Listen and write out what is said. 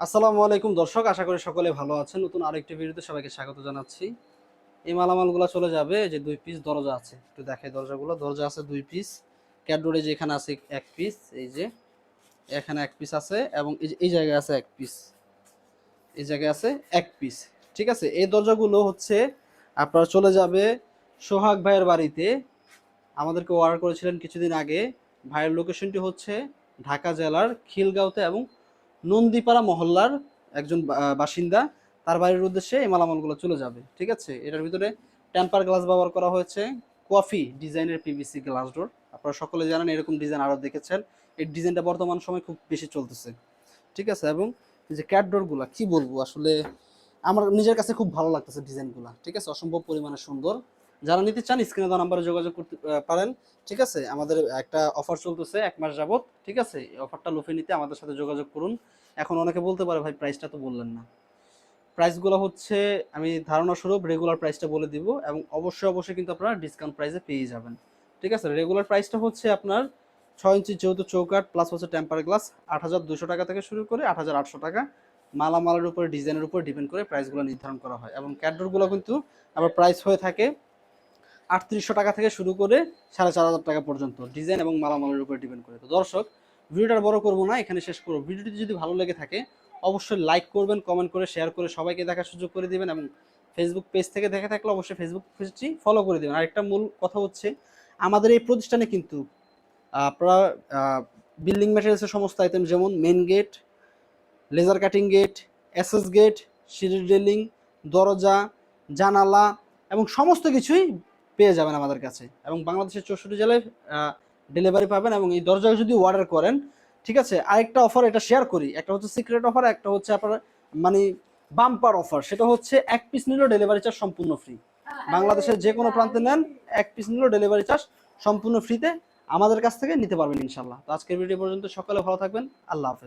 আসসালামু আলাইকুম দর্শক, আশা করি সকলে ভালো আছেন। নতুন আরেকটি ভিডিওতে সবাইকে স্বাগত জানাচ্ছি। এই মালামালগুলো চলে যাবে যে দুই পিস দরজা আছে, একটু দেখাই দরজাগুলো। দরজা আছে দুই পিস ক্যাডোরে যে এখানে আছে এক পিস এই যে এখানে এক পিস আছে এবং এই জায়গায় আছে এক পিস এই জায়গায় আছে এক পিস ঠিক আছে? এই দরজাগুলো হচ্ছে আপনারা চলে যাবে সোহাগ ভাইয়ের বাড়িতে। আমাদেরকে অর্ডার করেছিলেন কিছুদিন আগে। ভাইয়ের লোকেশনটি হচ্ছে ঢাকা জেলার খিলগাঁওতে এবং নন্দীপাড়া মহল্লার একজন বাসিন্দা। তার বাড়ির উদ্দেশ্যে এই মালামালগুলো চলে যাবে, ঠিক আছে? এটার ভিতরে টেম্পার গ্লাস ব্যবহার করা হয়েছে কফি ডিজাইনের পিভিসি গ্লাস ডোর আপনারা সকলে জানেন এরকম ডিজাইন আরও দেখেছেন। এই ডিজাইনটা বর্তমান সময় খুব বেশি চলতেছে, ঠিক আছে? এবং যে ক্যাট ডোরগুলো কি বলব? আসলে আমার নিজের কাছে খুব ভালো লাগতেছে ডিজাইনগুলো ঠিক আছে? অসম্ভব পরিমাণে সুন্দর। যারা নিতে চান স্ক্রিনে দেওয়া নাম্বারে যোগাযোগ করতে পারেন। ঠিক আছে? আমাদের একটা অফার চলতেছে এক মাস যাবত ঠিক আছে? এই অফারটা লোফে নিতে আমাদের সাথে যোগাযোগ করুন। এখন অনেকে বলতে পারে, ভাই প্রাইসটা তো বললেন না। প্রাইসগুলো হচ্ছে, আমি ধারণা স্বরূপ রেগুলার প্রাইসটা বলে দিব এবং অবশ্যই অবশ্যই কিন্তু আপনারা ডিসকাউন্ট প্রাইসে পেয়ে যাবেন। ঠিক আছে? রেগুলার প্রাইসটা হচ্ছে আপনার ছয় ইঞ্চি যেহেতু চৌকাট প্লাস হচ্ছে টেম্পার গ্লাস আট হাজার দুশো টাকা থেকে শুরু করে আট হাজার আটশো টাকা। মালামালের উপরে, ডিজাইনের উপর ডিপেন্ড করে প্রাইসগুলো নির্ধারণ করা হয় এবং ক্যাডরগুলো কিন্তু আবার প্রাইস হয়ে থাকে আটত্রিশশো টাকা থেকে শুরু করে সাড়ে চার হাজার টাকা পর্যন্ত ডিজাইন এবং মালামালের উপর ডিপেন্ড করে। তো দর্শক, ভিডিওটা বড় করব না, এখানে শেষ করব। ভিডিওটি যদি ভালো লেগে থাকে, অবশ্যই লাইক করবেন কমেন্ট করে শেয়ার করে সবাইকে দেখার সুযোগ করে দিবেন এবং ফেসবুক পেজ থেকে দেখে থাকলে অবশ্যই ফেসবুক পেজটি ফলো করে দেবেন। আরেকটা মূল কথা হচ্ছে, আমাদের এই প্রতিষ্ঠানে কিন্তু আপনারা বিল্ডিং ম্যাটেরিয়ালসের সমস্ত আইটেম যেমন main gate laser cutting gate SS gate সিঁড়ির রেলিং দরজা, জানালা এবং সমস্ত কিছুই পেয়ে যাবেন আমাদের কাছে। এবং বাংলাদেশের চৌষট্টি জেলায় ডেলিভারি পাবেন এবং এই দরজা যদি অর্ডার করেন, ঠিক আছে? আরেকটা অফার এটা শেয়ার করি। একটা হচ্ছে সিক্রেট অফার একটা হচ্ছে আপনার মানে বাম্পার অফার সেটা হচ্ছে এক পিস নিলেও ডেলিভারি চার্জ সম্পূর্ণ ফ্রি বাংলাদেশের যে কোনো প্রান্তে নেন, এক পিস নিলেও ডেলিভারি চার্জ সম্পূর্ণ ফ্রিতে আমাদের কাছ থেকে নিতে পারবেন ইনশাল্লাহ তো আজকের ভিডিও পর্যন্ত। সকালে ভালো থাকবেন। আল্লাহ হাফেজ।